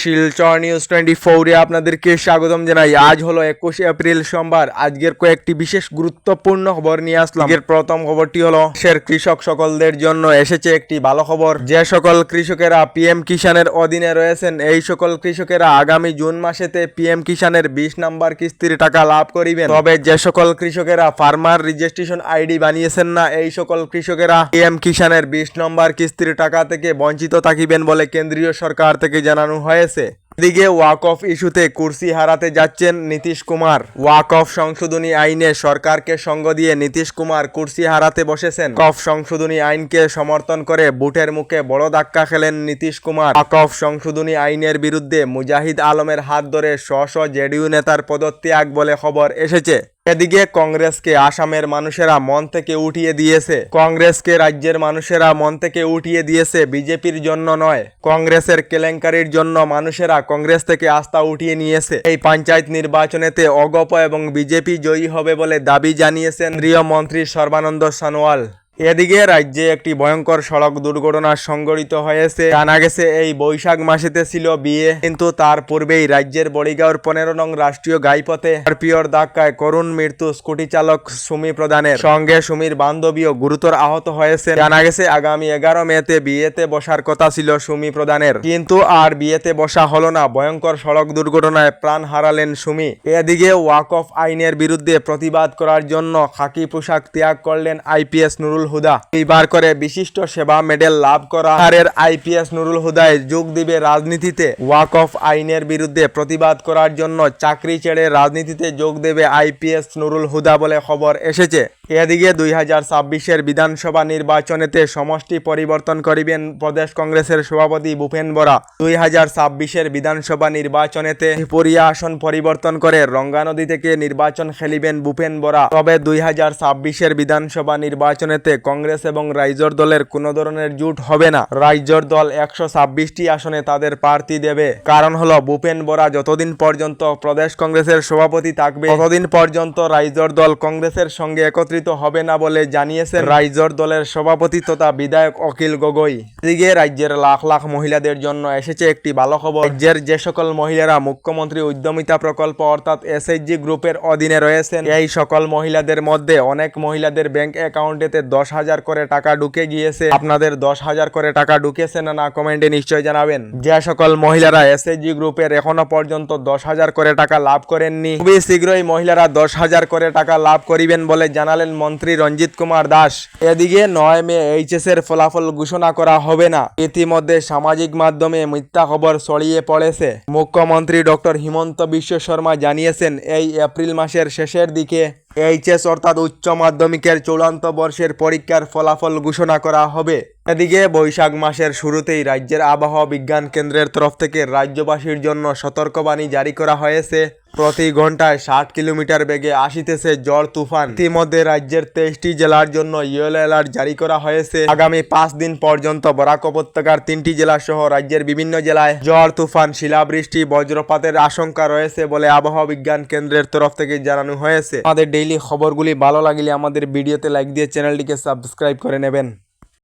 Silchar news twenty ফোরে আপনাদেরকে স্বাগতম জানাই। আজ হলো একুশে এপ্রিল সোমবার। আজকের কয়েকটি বিশেষ গুরুত্বপূর্ণ খবর নিয়ে আসলাম। আজকের প্রথম খবরটি হলো, দেশের কৃষক সকলদের জন্য এসেছে একটি ভালো খবর। যে সকল কৃষকেরা পিএম কিষানের অধীনে রয়েছেন, এই সকল কৃষকেরা আগামী জুন মাসেতে পিএম কিষানের বিশ নাম্বার কিস্তির টাকা লাভ করিবেন। তবে যে সকল কৃষকেরা ফার্মার রেজিস্ট্রেশন আইডি বানিয়েছেন না, এই সকল কৃষকেরা পিএম কিষানের বিশ নম্বর কিস্তির টাকা থেকে বঞ্চিত থাকিবেন বলে কেন্দ্রীয় সরকার থেকে জানানো হয়েছে। এদিকে ওয়াক অফ ইস্যুতে কুর্সি হারাতে যাচ্ছেন নীতিশ কুমার। ওয়াক অফ সংশোধনী আইনে সরকারকে সঙ্গ দিয়ে নীতিশ কুমার কুর্সি হারাতে বসেছেন। কফ সংশোধনী আইনকে সমর্থন করে বুটের মুখে বড় ধাক্কা খেলেন নীতিশ কুমার। ওয়াক অফ সংশোধনী আইনের বিরুদ্ধে মুজাহিদ আলমের হাত ধরে স্ব জেডিইউ নেতার পদত্যাগ বলে খবর এসেছে। এদিকে কংগ্রেসকে আসামের মানুষেরা মন থেকে উঠিয়ে দিয়েছে। কংগ্রেসকে রাজ্যের মানুষেরা মন থেকে উঠিয়ে দিয়েছে বিজেপির জন্য নয়। কংগ্রেসের কেলেঙ্কারির জন্য মানুষেরা কংগ্রেস থেকে আস্থা উঠিয়ে নিয়েছে। এই পঞ্চায়েত নির্বাচনেতে অগপ এবং বিজেপি জয়ী হবে বলে দাবি জানিয়েছেন কেন্দ্রীয় মন্ত্রী সর্বানন্দ সোনোয়াল। এদিকে রাজ্যে একটি ভয়ঙ্কর সড়ক দুর্ঘটনা সংঘটিত হয়েছে। জানা গেছে, এই বৈশাখ মাসেতে ছিল বিয়ে, কিন্তু তার পূর্বেই রাজ্যের বড়িগাঁওর পনেরো নং রাষ্ট্রীয় গাইপথে স্করপিওর ধাক্কায় করুণ মৃত্যু স্কুটি চালক সুমি প্রধানের। সঙ্গে সুমির বান্ধবীও গুরুতর আহত হয়েছে জানা গেছে, আগামী এগারো মেতে বিয়েতে বসার কথা ছিল সুমি প্রধানের। কিন্তু আর বিয়েতে বসা হলো না, ভয়ঙ্কর সড়ক দুর্ঘটনায় প্রাণ হারালেন সুমি। এদিকে ওয়াক অফ আইনের বিরুদ্ধে প্রতিবাদ করার জন্য খাকি পোশাক ত্যাগ করলেন আইপিএস নুরুল হুদা। এইবার করে বিশিষ্ট সেবা মেডেল লাভ করা হারের আইপিএস নুরুল হুদায় যোগ দিবে রাজনীতিতে। ওয়াক অফ আইনের বিরুদ্ধে প্রতিবাদ করার জন্য চাকরি ছেড়ে রাজনীতিতে যোগ দেবে আইপিএস নুরুল হুদা বলে খবর এসেছে। এদিকে দুই হাজার ছাব্বিশের বিধানসভা নির্বাচনেতে সমষ্টি পরিবর্তন করিবেন প্রদেশ কংগ্রেসের সভাপতি ভূপেন বরা। দুই হাজার ছাব্বিশের বিধানসভা নির্বাচনেতে ত্রিপুরিয়া আসন পরিবর্তন করে রঙ্গা নদী থেকে নির্বাচন খেলিবেন ভূপেন বরা। তবে দুই হাজার ছাব্বিশের বিধানসভা নির্বাচনেতে কংগ্রেস এবং রাইজর দলের কোনো ধরনের জুট হবে না। রাইজর দল একশো ছাব্বিশটি আসনে তাদের প্রার্থী দেবে। কারণ হলো, ভূপেন বরা যতদিন পর্যন্ত প্রদেশ কংগ্রেসের সভাপতি থাকবে, ততদিন পর্যন্ত রাইজর দল কংগ্রেসের সঙ্গে একত্রিত হবে না বলে জানিয়েছেন রাইজর দলের সভাপতি তথা বিধায়ক অখিল গগৈ। এদিকে রাজ্যের লাখ লাখ মহিলাদের জন্য এসেছে একটি ভালো খবর। রাজ্যের যে সকল মহিলারা মুখ্যমন্ত্রী উদ্যমিতা প্রকল্প অর্থাৎ এসএইচজি গ্রুপের অধীনে রয়েছেন, এই সকল মহিলাদের মধ্যে অনেক মহিলাদের ব্যাংক অ্যাকাউন্টেতে দশ হাজার করে টাকা ঢুকে গিয়েছে। আপনাদের দশ হাজার করে টাকা ঢুকেছে না না কমেন্টে নিশ্চয় জানাবেন। যে সকল মহিলারা এসএইচজি গ্রুপের এখনও পর্যন্ত দশ হাজার করে টাকা লাভ করেননি, খুবই শীঘ্রই মহিলারা দশ হাজার করে টাকা লাভ করিবেন বলে জানালেন মন্ত্রী রঞ্জিত কুমার দাস। এদিকে নয় মে এইচএস এর ফলাফল ঘোষণা করা হবে না। ইতিমধ্যে সামাজিক মাধ্যমে মিথ্যা খবর ছড়িয়ে পড়েছে। মুখ্যমন্ত্রী ডক্টর হিমন্ত বিশ্ব শর্মা জানিয়েছেন, এই এপ্রিল মাসের শেষের দিকে এইচএস অর্থাৎ উচ্চ মাধ্যমিকের চূড়ান্ত বর্ষের পরীক্ষার ফলাফল ঘোষণা করা হবে। এদিকে বৈশাখ মাসের শুরুতেই রাজ্যের আবহাওয়া বিজ্ঞান কেন্দ্রের তরফ থেকে রাজ্যবাসীর জন্য সতর্কবাণী জারি করা হয়েছে। প্রতি ঘন্টায় ষাট কিলোমিটার বেগে আসিতেছে ঝড় তুফান। ইতিমধ্যে রাজ্যের তেইশটি জেলার জন্য ইয়েলো অ্যালার্ট জারি করা হয়েছে। আগামী পাঁচ দিন পর্যন্ত বরাক উপত্যকার তিনটি জেলা সহ রাজ্যের বিভিন্ন জেলায় ঝড় তুফান, শিলাবৃষ্টি, বজ্রপাতের আশঙ্কা রয়েছে বলে আবহাওয়া বিজ্ঞান কেন্দ্রের তরফ থেকে জানানো হয়েছে। আমাদের ডেইলি খবরগুলি ভালো লাগলে আমাদের ভিডিওতে লাইক দিয়ে চ্যানেলটিকে সাবস্ক্রাইব করে নেবেন।